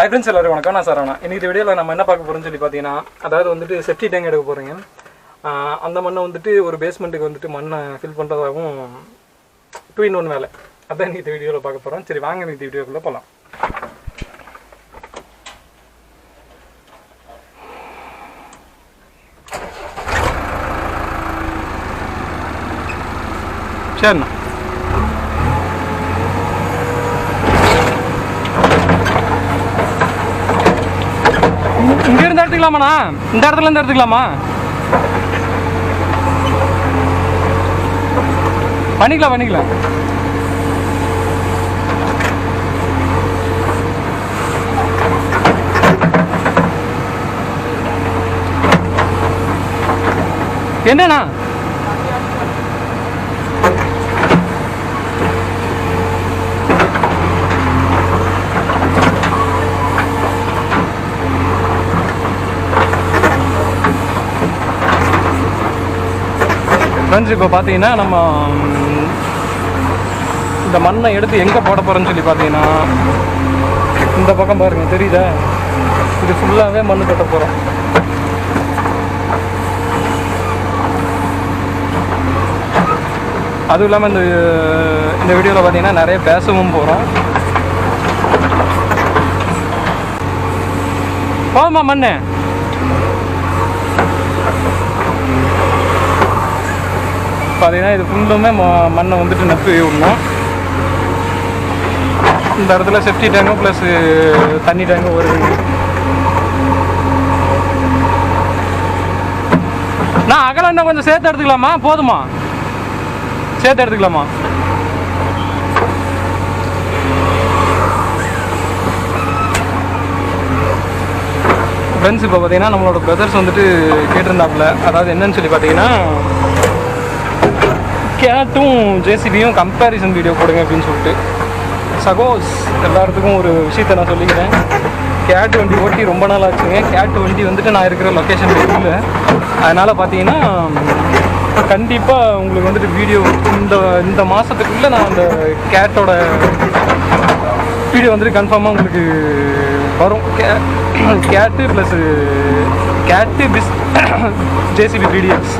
Hi friends எல்லாரும் வணக்கம். நான் சரவணா. இன்னைக்கு வீடியோவில் நம்ம என்ன பார்க்க போகிறோம்னு சொல்லி பார்த்தீங்கன்னா அதாவது வந்துட்டு செப்டி டேங்க் எடுக்க போகிறீங்க அந்த மண்ணை வந்துட்டு ஒரு பேஸ்மெண்ட்டுக்கு வந்துட்டு மண்ணை ஃபில் பண்ணுறதாகவும் டூ இன் ஒன் வேலை. அதான் இன்னைக்கு வீடியோவில் பார்க்க போகிறோம் சரி வாங்க இந்த வீடியோக்குள்ளே போகலாம் சரிண்ணா எடுத்துக்கலாமாண்ணா இந்த இடத்துல இருந்து எடுத்துக்கலாமா? பண்ணிக்கலாம் பண்ணிக்கலாம். என்னண்ணா? ஃப்ரெண்ட்ஸ் இப்போ பார்த்தீங்கன்னா நம்ம இந்த மண்ணை எடுத்து எங்கே போட போகிறோன்னு சொல்லி பார்த்தீங்கன்னா இந்த பக்கம் பாருங்கள் தெரியுதா? இது ஃபுல்லாகவே மண் கட்ட போகிறோம் அதுவும் இல்லாமல் இந்த இந்த வீடியோவில் பார்த்தீங்கன்னா நிறைய பேசவும் போகிறோம் போதுமா மண்ணு. பார்த்தீங்கன்னா இது ஃபுல்லுமே ம- மண்ணை வந்துட்டு நப்பி விடணும். இந்த இடத்துல செப்டி டேங்கும் ப்ளஸ் தண்ணி டேங்கும் வருது நான் அகலம் இன்னும் கொஞ்சம் சேர்த்து எடுத்துக்கலாமா? போதுமா? சேர்த்து எடுத்துக்கலாமா? ஃப்ரெண்ட்ஸ் இப்போ பார்த்தீங்கன்னா நம்மளோட பிரதர்ஸ் வந்துட்டு கேட்டிருந்தாப்புல. அதாவது என்னன்னு சொல்லி பார்த்தீங்கன்னா கேட்டும் ஜேசிபியும் கம்பேரிசன் வீடியோ கொடுங்க அப்படின்னு சொல்லிட்டு. சகோஸ் எல்லாத்துக்கும் ஒரு விஷயத்தை நான் சொல்லிக்கிறேன். கேட் வண்டி ஓட்டி ரொம்ப நாள் ஆச்சுங்க. கேட் வண்டி வந்துட்டு நான் இருக்கிற லொக்கேஷன் இல்லை. அதனால் பார்த்தீங்கன்னா கண்டிப்பாக உங்களுக்கு வந்துட்டு வீடியோ இந்த இந்த மாதத்துக்குள்ளே நான் அந்த கேட்டோட வீடியோ வந்துட்டு கன்ஃபார்மாக உங்களுக்கு வரும். கே கேட்டு ப்ளஸ் கேட்டு பிஸ் ஜேசிபி வீடியோஸ்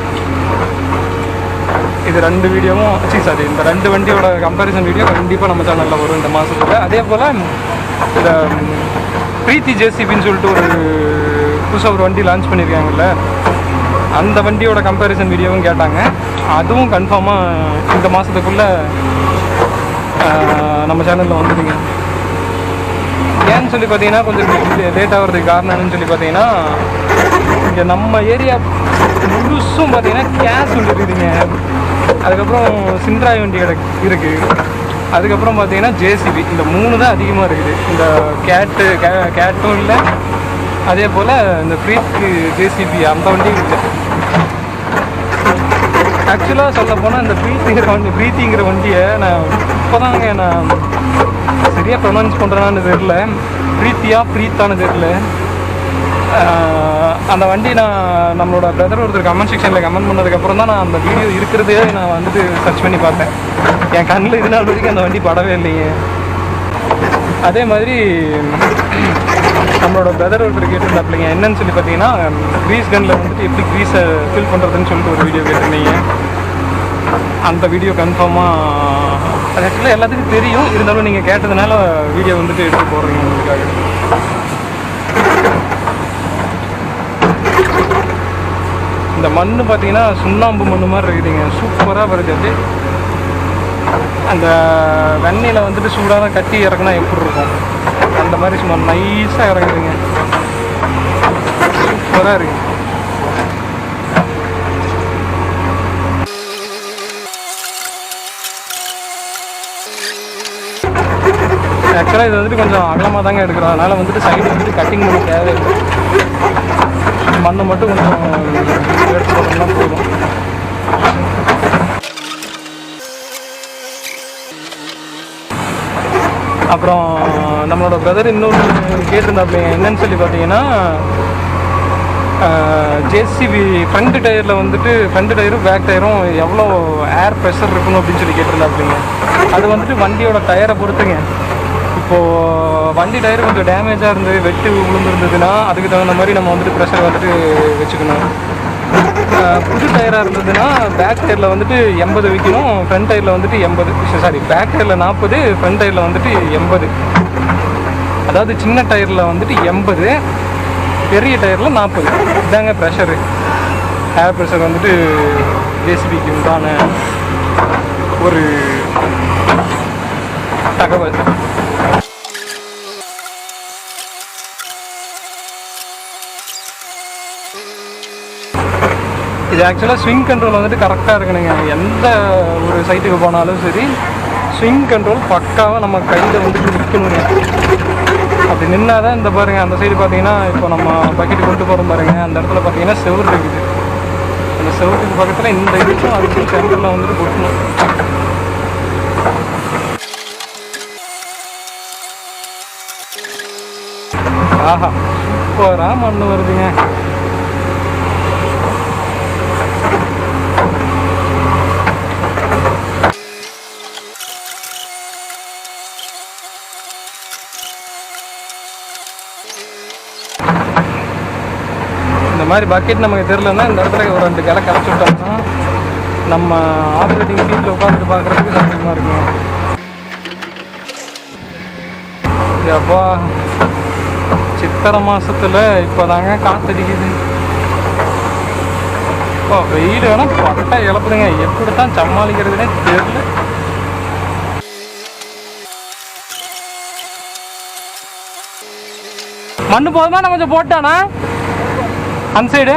இது ரெண்டு வீடியோவும் சரி சாரி இந்த ரெண்டு வண்டியோட கம்பேரிசன் வீடியோ கண்டிப்பாக நம்ம சேனலில் வரும் இந்த மாதத்துல அதே போல் இந்த பிரீத்தி ஜேசிபின்னு சொல்லிட்டு ஒரு புதுசாக ஒரு வண்டி லான்ச் பண்ணியிருக்காங்கல்ல அந்த வண்டியோட கம்பேரிசன் வீடியோவும் கேட்டாங்க. அதுவும் கன்ஃபார்மாக இந்த மாதத்துக்குள்ளே நம்ம சேனலில் வந்துடுங்க ஏன்னு சொல்லி பார்த்தீங்கன்னா கொஞ்சம் லேட் ஆகிறதுக்கு காரணம் என்னன்னு சொல்லி பார்த்தீங்கன்னா இங்கே நம்ம ஏரியா முழுசும் பார்த்தீங்கன்னா கேஸ் வண்டி அதுக்கப்புறம் சிந்திராய் வண்டி கிடக்கு இருக்குது அதுக்கப்புறம் பார்த்தீங்கன்னா ஜேசிபி இந்த மூணு தான் அதிகமாக இருக்குது. இந்த கேட்டு கே கேட்டும் இல்லை. அதே போல் இந்த ஃப்ரீக்கு ஜேசிபி அந்த வண்டியும் இல்லை. ஆக்சுவலாக சொல்ல போனால் இந்த ப்ரீத்திங்கிற வண்டி ப்ரீத்திங்கிற வண்டியை நான் இப்போதாங்க நான் சரியாக ப்ரொனவுன்ஸ் பண்ணுறேன்னு தெரில ப்ரீத்தியா ப்ரீத்தானு தெரில அந்த வண்டி நான் நம்மளோட பிரதர் ஒருத்தர் கமெண்ட் செக்ஷனில் கமெண்ட் பண்ணதுக்கப்புறம் தான் நான் அந்த வீடியோ இருக்கிறதே நான் வந்துட்டு சர்ச் பண்ணி பார்த்தேன். என் கண்ணில் இது நாள் வரைக்கும் அந்த வண்டி படவே இல்லைங்க அதே மாதிரி நம்மளோட பிரதர் ஒருத்தர் கேட்டிருந்தாப்பிள்ளைங்க என்னன்னு சொல்லி பார்த்தீங்கன்னா க்ரீஸ் கன்னில் வந்துட்டு எப்படி க்ரீஸை ஃபில் பண்ணுறதுன்னு சொல்லிட்டு ஒரு வீடியோ கேட்டிருந்தீங்க. அந்த வீடியோ கன்ஃபார்மாக அது ஆக்சுவலாக எல்லாத்துக்கும் தெரியும். இருந்தாலும் நீங்கள் கேட்டதுனால வீடியோ வந்துட்டு எடுத்து போடுறீங்க உங்களுக்காக. இந்த மண் பார்த்தீங்கன்னா சுண்ணாம்பு மண் மாதிரி இருக்குதுங்க. சூப்பராக வருது அது. அந்த வெண்ணெயில் வந்துட்டு சூடான கட்டி இறக்குனா எப்படி இருக்கும்? அந்த மாதிரி சும்மா நைஸாக இறங்குதுங்க. சூப்பராக இருக்கு. ஆக்சுவலாக இது வந்துட்டு கொஞ்சம் அகலமாக தாங்க எடுக்கிறோம். அதனால் வந்துட்டு சைடு வந்துட்டு கட்டிங் பண்ணி தேவையில்லை. மண்ணை மட்டும் கொஞ்சம் எடுத்து போட்டோம்னா போதும் அப்புறம் நம்மளோட பிரதர் இன்னொன்று கேட்டிருந்தாப்பிங்க என்னன்னு சொல்லி பார்த்தீங்கன்னா ஜேசிபி ஃப்ரண்ட் டயரில் வந்துட்டு ஃப்ரண்ட் டயரும் பேக் டயரும் எவ்வளோ ஏர் ப்ரெஷர் இருக்கணும் அப்படின்னு சொல்லி கேட்டிருந்தாப்பிங்க அது வந்துட்டு வண்டியோட டயரை பொறுத்துங்க. இப்போது வண்டி டயர் கொஞ்சம் டேமேஜாக இருந்து வெட்டு விழுந்துருந்ததுன்னா அதுக்கு தகுந்த மாதிரி நம்ம வந்துட்டு ப்ரெஷர் வந்துட்டு வச்சுக்கணும். புது டயராக இருந்ததுன்னா பேக் டயரில் வந்துட்டு எண்பது விற்கணும் ஃப்ரண்ட் டயரில் வந்துட்டு எண்பது. சாரி பேக் டயரில் நாற்பது ஃப்ரண்ட் டயரில் வந்துட்டு எண்பது. அதாவது சின்ன டயரில் வந்துட்டு எண்பது பெரிய டயரில் நாற்பது இதாங்க ப்ரெஷரு ஏர் ப்ரெஷர் வந்துட்டு ஜேசிபிக்கு உண்டான ஒரு தகவல். இது ஆக்சுவலாக ஸ்விங் கண்ட்ரோல் வந்துட்டு கரெக்டாக இருக்கணுங்க. எந்த ஒரு சைட்டுக்கு போனாலும் சரி ஸ்விங் கண்ட்ரோல் பக்காவாக நம்ம கையில் வந்துட்டு நிற்கணுங்க அப்படி நின்னா தான் இந்த பாருங்கள் அந்த சைடு பார்த்தீங்கன்னா இப்போ நம்ம பக்கெட் கொண்டு போகிறோம் பாருங்க அந்த இடத்துல பார்த்தீங்கன்னா செவுரு இருக்குது. அந்த செவத்துக்கு பக்கத்தில் இந்த இதுக்கும் அதுக்கும் சென்டரில் வந்துட்டு கொட்டணும். ஆஹா சூப்பராக மண் வருதுங்க. மாதிரி பக்கெட் நமக்கு தெரிலன்னா இந்த இடத்துல ஒரு ரெண்டு கிளை கிளச்சி விட்டோம்னா நம்ம ஆப்ரேட்டிங் ஃபீல்டில் உட்காந்துட்டு பார்க்குறதுக்கு சந்தோஷமாக இருக்கும். எப்பா சித்திரை மாசத்துல இப்போதாங்க காத்தடிக்குது. இப்போ வெயில் வேணால் பட்டா இழப்புதுங்க. எப்படி தான் சமாளிக்கிறதுனே தெரியல. மண்ணு போதுமா? நான் கொஞ்சம் போட்டானா? அந்த சைடு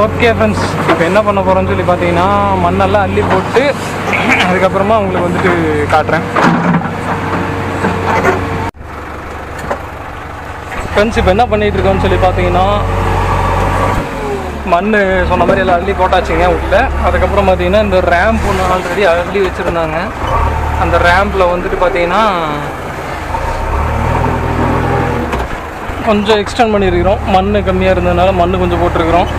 ஓகே ஃப்ரெண்ட்ஸ் இப்போ என்ன பண்ண போகிறோம்னு சொல்லி பார்த்தீங்கன்னா மண்ணெல்லாம் அள்ளி போட்டு அதுக்கப்புறமா உங்களுக்கு வந்துட்டு காட்டுறேன். ஃப்ரெண்ட்ஸ் இப்போ என்ன பண்ணிகிட்ருக்கோன்னு இருக்கோம்னு சொல்லி பார்த்தீங்கன்னா மண் சொன்ன மாதிரி எல்லாம் அள்ளி போட்டாச்சுங்க உள்ள. அதுக்கப்புறம் பார்த்தீங்கன்னா இந்த ரேம்ப் ஒன்று ஆல்ரெடி அள்ளி வச்சுருந்தாங்க. அந்த ரேம்பில் வந்துட்டு பார்த்தீங்கன்னா கொஞ்சம் எக்ஸ்டெண்ட் பண்ணியிருக்கிறோம். மண் கம்மியாக இருந்ததுனால மண் கொஞ்சம் போட்டிருக்கிறோம்.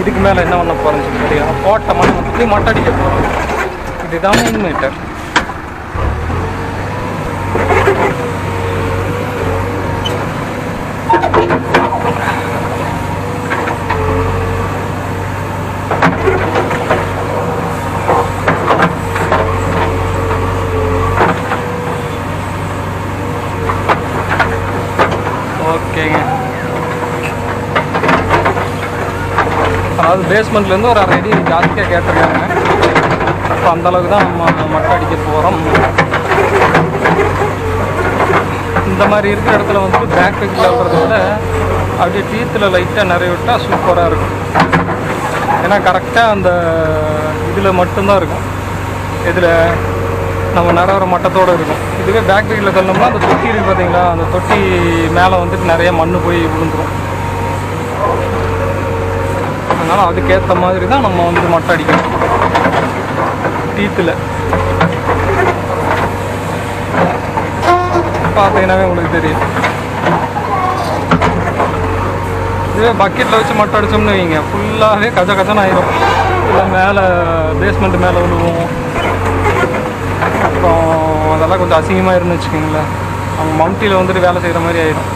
இதுக்கு மேலே என்ன பண்ண போகிறேன்னு சொல்லி பார்த்தீங்கன்னா போட்ட மண் வந்து மட்டடிக்க போகிறோம் இதுதான் மெயின் ஓகேங்க. அதாவது பேஸ்மெண்ட்லேருந்து ஒரு அரை அடி ஜாஸ்தியாக கேட்டிருக்காங்க. அப்போ அந்தளவுக்கு தான் நம்ம மட்டை அடிக்க போகிறோம் இந்த மாதிரி இருக்கிற இடத்துல வந்து பேக் வைக்கல விட அப்படியே டீத்தில் லைட்டாக நிறைய விட்டால் சூப்பராக இருக்கும். ஏன்னா கரெக்டாக அந்த இதில் மட்டும்தான் இருக்கும். இதில் நம்ம நிறவர மட்டத்தோடு இருக்கும். இதுவே பேக்டரியில் தள்ளோம்னா அந்த தொட்டி இருக்குது பார்த்தீங்களா அந்த தொட்டி மேலே வந்துட்டு நிறைய மண் போய் விழுந்துடும் அதனால் அதுக்கேற்ற மாதிரி தான் நம்ம வந்து மட்டை அடிக்கணும். டீத்தில். பார்த்தீங்கன்னாவே உங்களுக்கு தெரியும். இதுவே பக்கெட்டில் வச்சு மட்டை அடித்தோம்னு வைங்க. ஃபுல்லாகவே கஜ கஜன்னு ஆயிரும். இல்லை மேலே பேஸ்மெண்ட் மேலே விழுவும். அப்புறம் அதெல்லாம் கொஞ்சம் அசிங்கமாக இருந்துச்சுக்கோங்களேன் அவங்க மம்டியில் வந்துட்டு வேலை செய்கிற மாதிரி ஆயிடும்.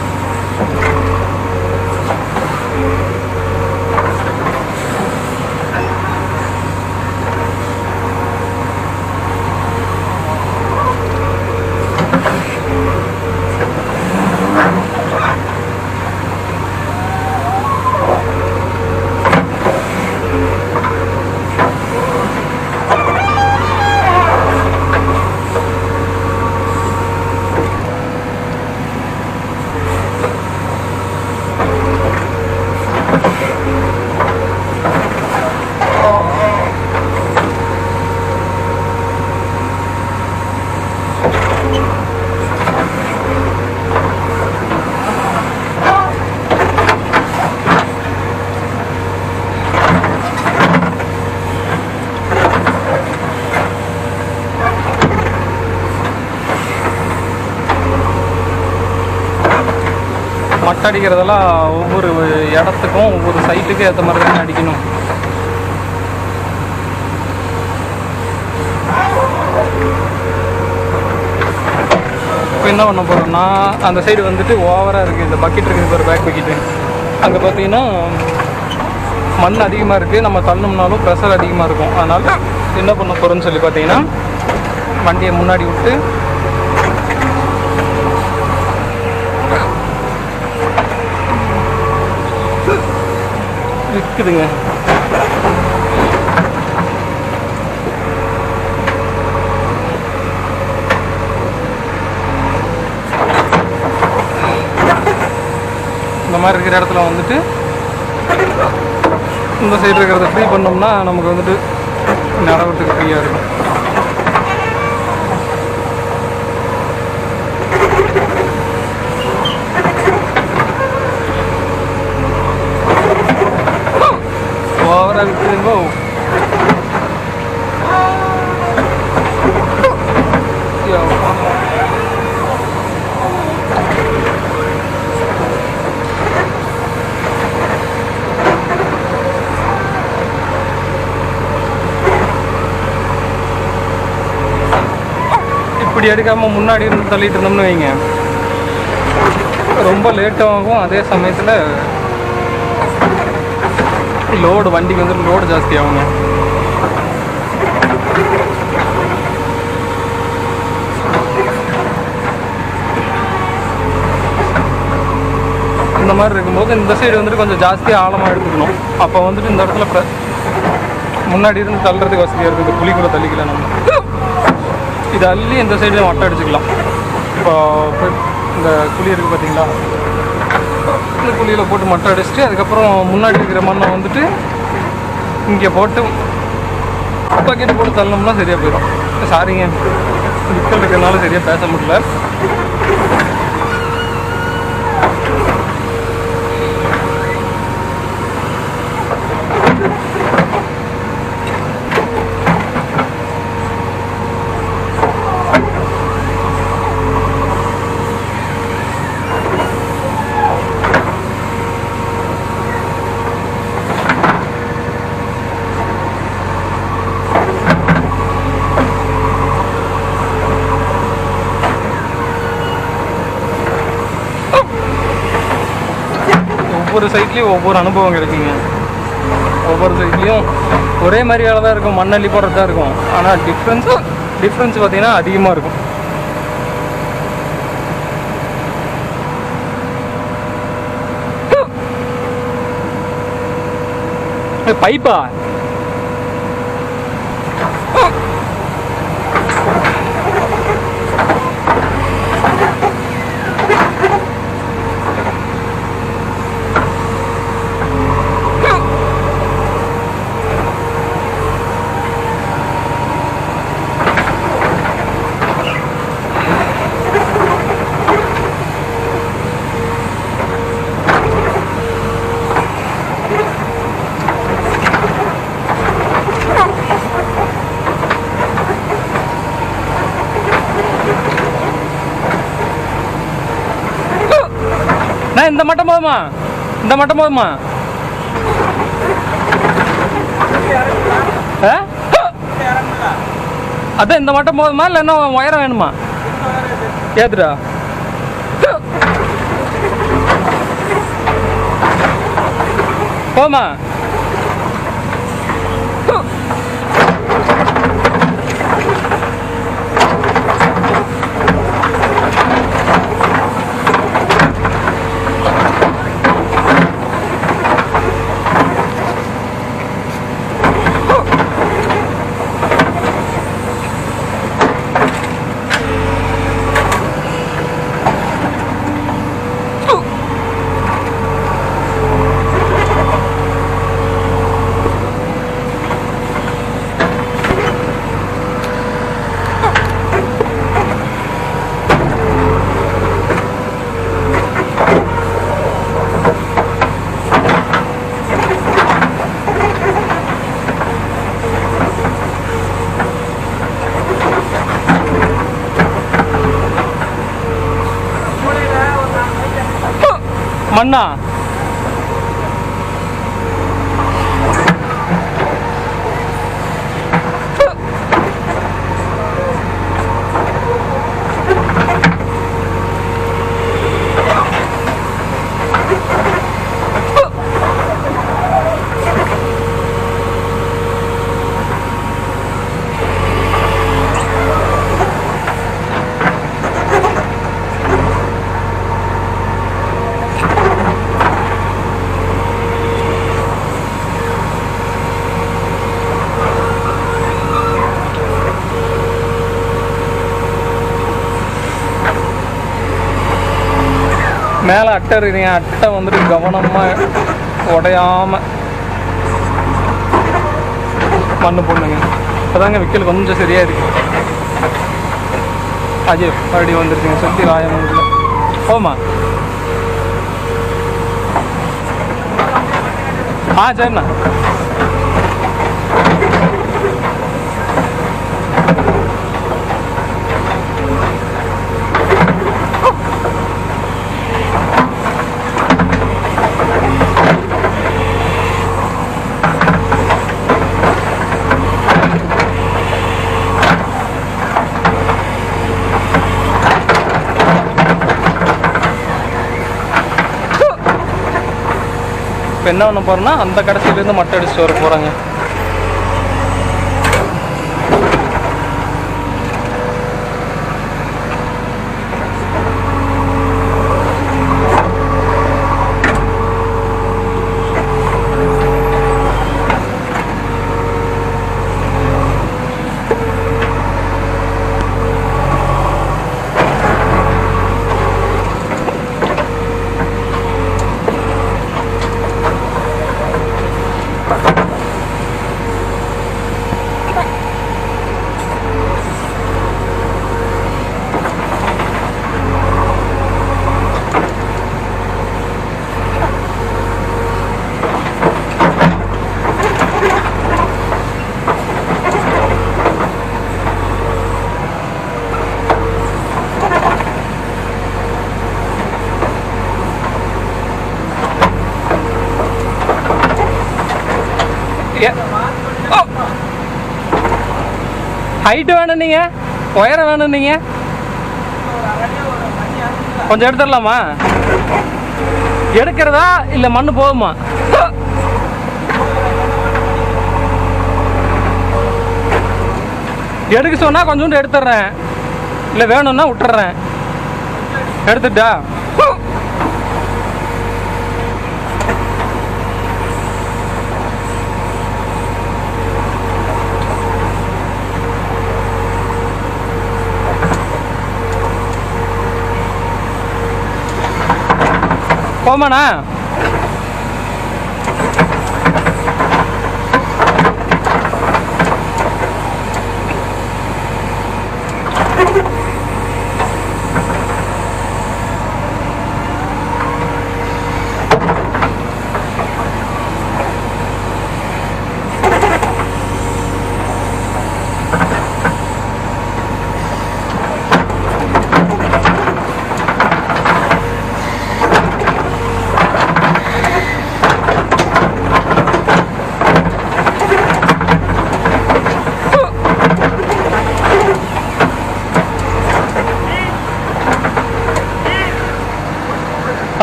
அடிக்கிறதெல்லாம் ஒவ்வொரு இடத்துக்கும் ஒவ்வொரு சைட்டுக்கும் ஏற்ற மாதிரி தானே அடிக்கணும். இப்போ என்ன பண்ண போகிறோம்னா அந்த சைடு வந்துட்டு ஓவராக இருக்குது இந்த பக்கெட் இருக்குது ஒரு பேக் பக்கெட்டு அங்கே பார்த்தீங்கன்னா மண் அதிகமாக இருக்குது நம்ம தள்ளணும்னாலும் ப்ரெஷர் அதிகமாக இருக்கும். அதனால் என்ன பண்ண போகிறோம்னு சொல்லி பார்த்தீங்கன்னா வண்டியை முன்னாடி விட்டு இருக்குதுங்க இந்த மாதிரி இருக்கிற இடத்துல வந்துட்டு இந்த சைடு இருக்கிறத ஃப்ரீ பண்ணோம்னா நமக்கு வந்துட்டு நடவுறதுக்கு ஃப்ரீயாக இருக்கும் ஓவராக இருக்குதுங்கோ இப்படி எடுக்காமல் முன்னாடி இருந்து தள்ளிட்டு இருந்தோம்னு வைங்க. ரொம்ப லேட்டாகும் அதே சமயத்தில் லோடு வண்டிக்கு வந்து லோடு ஜாஸ்தி ஆகுங்க. இந்த மாதிரி இருக்கும்போது இந்த சைடு வந்துட்டு கொஞ்சம் ஜாஸ்தியாக ஆழமாக எடுத்துக்கணும். அப்போ வந்துட்டு இந்த இடத்துல ப்ர- முன்னாடி இருந்து தள்ளுறதுக்கு வசதியாக இருக்குது. புளிக்குள்ளே கூட தள்ளிக்கலாம் நம்ம. இது அள்ளி இந்த சைடு மட்டை அடிச்சுக்கலாம். இப்போ இந்த குழி இருக்குது பார்த்தீங்களா இந்த குழியில் போட்டு மட்டை அடிச்சுட்டு அதுக்கப்புறம் முன்னாடி இருக்கிற மண்ணை வந்துட்டு இங்கே போட்டு பக்கெட்டு போட்டு தள்ளோம்னா சரியாக போயிடும். சாரிங்க சிக்கல் இருக்கிறதுனால சரியாக பேச முடியல. ஒவ்வொரு சைட்லேயும் ஒவ்வொரு அனுபவம் கிடைக்குங்க ஒவ்வொரு சைட்லேயும் ஒரே மாதிரி வேலை தான் இருக்கும். மண்ணள்ளி போடுறது தான் இருக்கும். ஆனால் டிஃப்ரென்ஸும் டிஃப்ரென்ஸ் பார்த்தீங்கன்னா அதிகமாக இருக்கும். பைப்பா அண்ணா இந்த மட்டம் போதுமா? இந்த மட்டம் போதுமா? அதான் இந்த மட்டம் போதுமா இல்லை இன்னும் உயரம் வேணுமா? ஏத்துடா. போமா மண்ணா மேலே அட்டை இருக்கீங்க அட்டை வந்துட்டு கவனமாக உடையாமல் மண் போடணுங்க. இப்போதாங்க விக்கல் கொஞ்சம் சரியாக இருக்கு. அஜய் மறுபடியும் வந்துருச்சுங்க. சுற்றி ராயம் போமா ஆ சரிண்ணா. இப்போ என்ன பண்ண போகிறோன்னா அந்த கடைசியிலேருந்து மட்டை அடிச்சுட்டு வர போகிறாங்க ஹைட்டு வேணும் நீங்க? உயரம் வேணும் நீங்க? கொஞ்சம் எடுத்துடலாமா? எடுக்கிறதா இல்லை மண்ணு போகுமா எடுக்க சொன்னா கொஞ்சோண்டு எடுத்துடுறேன். இல்லை வேணும்னா விட்டுறேன் எடுத்துட்டா? போமாண்ணா?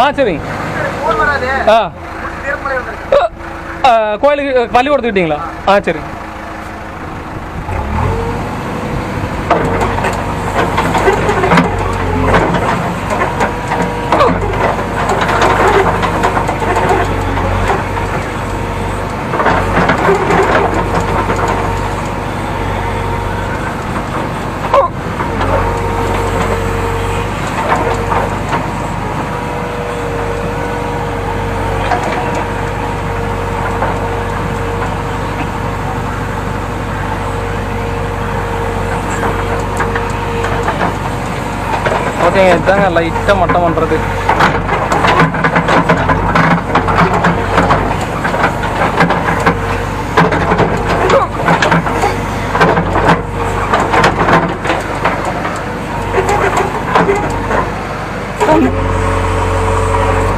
ஆ சரிங்க ஆ. கோயிலுக்கு பள்ளிக்கூடத்துக்கிட்டீங்களா ஆ சரி. ஓகேங்க இதுதாங்க லைட்டாக மட்டம் பண்ணுறது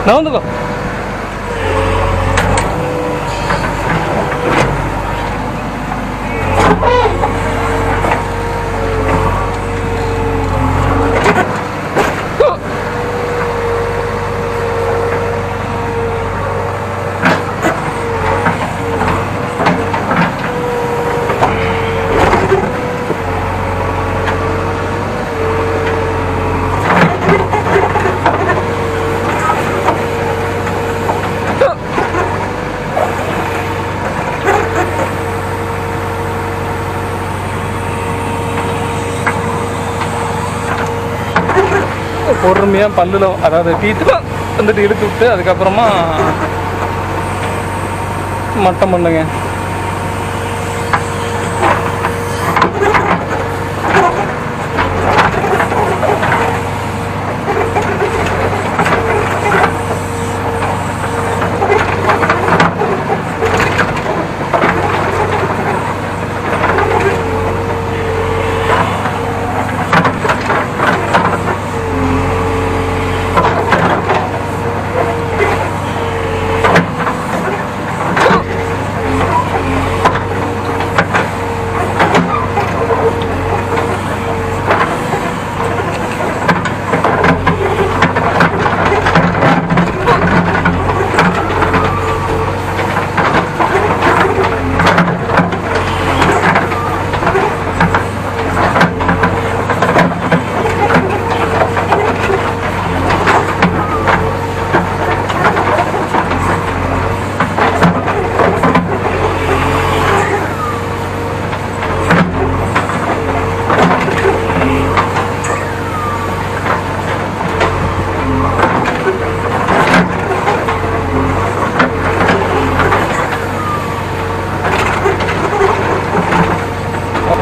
நவுந்துக்கோ பொறுமையாக பல்லுல அதாவது டீத்தில் வந்துட்டு இழுத்து விட்டு அதுக்கப்புறமா மட்டம் பண்ணுங்க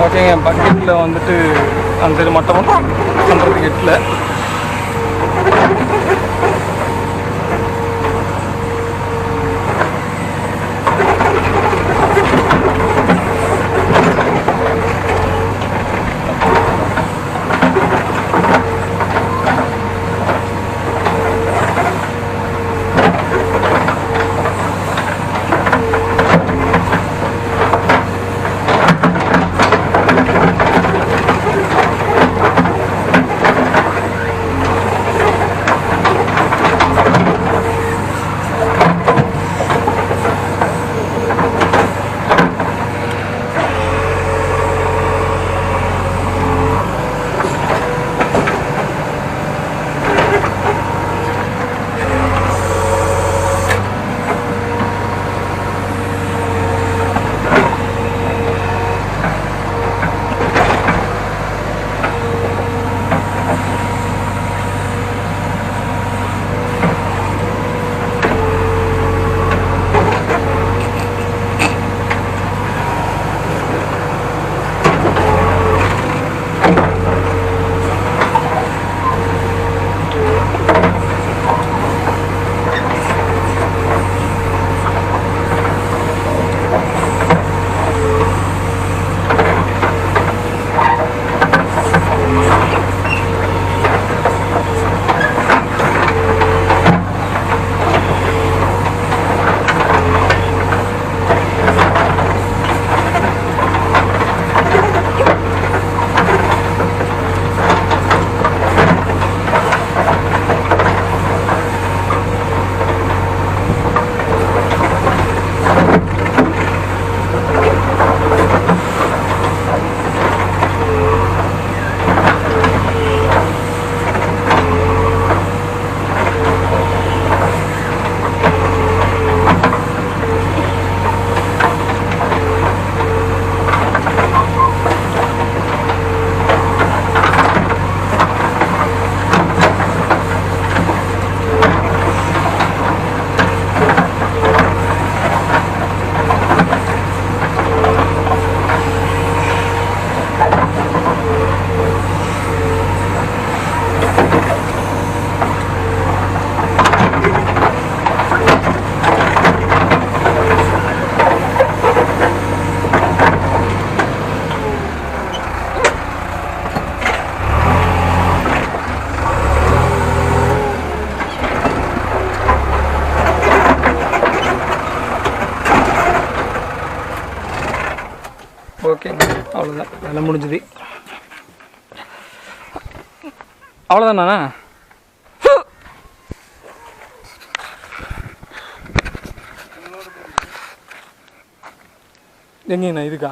ஓகேங்க பக்கெட்டில் வந்துட்டு அந்த சைடு வேலை முடிஞ்சுது. அவ்வளோதாண்ணா எங்கேண்ணா இதுக்கா?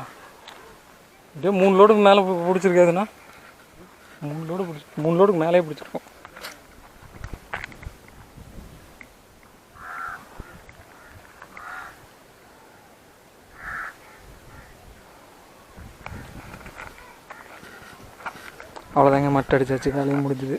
அப்படியே மூணு லோடுக்கு மேலே பிடிச்சிருக்காதுண்ணா. மூணு லோடு பிடிச்சி மூணு லோடுக்கு மேலே பிடிச்சிருக்கோம். அவ்வளோதாங்க மட்டை அடிச்சாச்சு வேலையும் முடிஞ்சுது.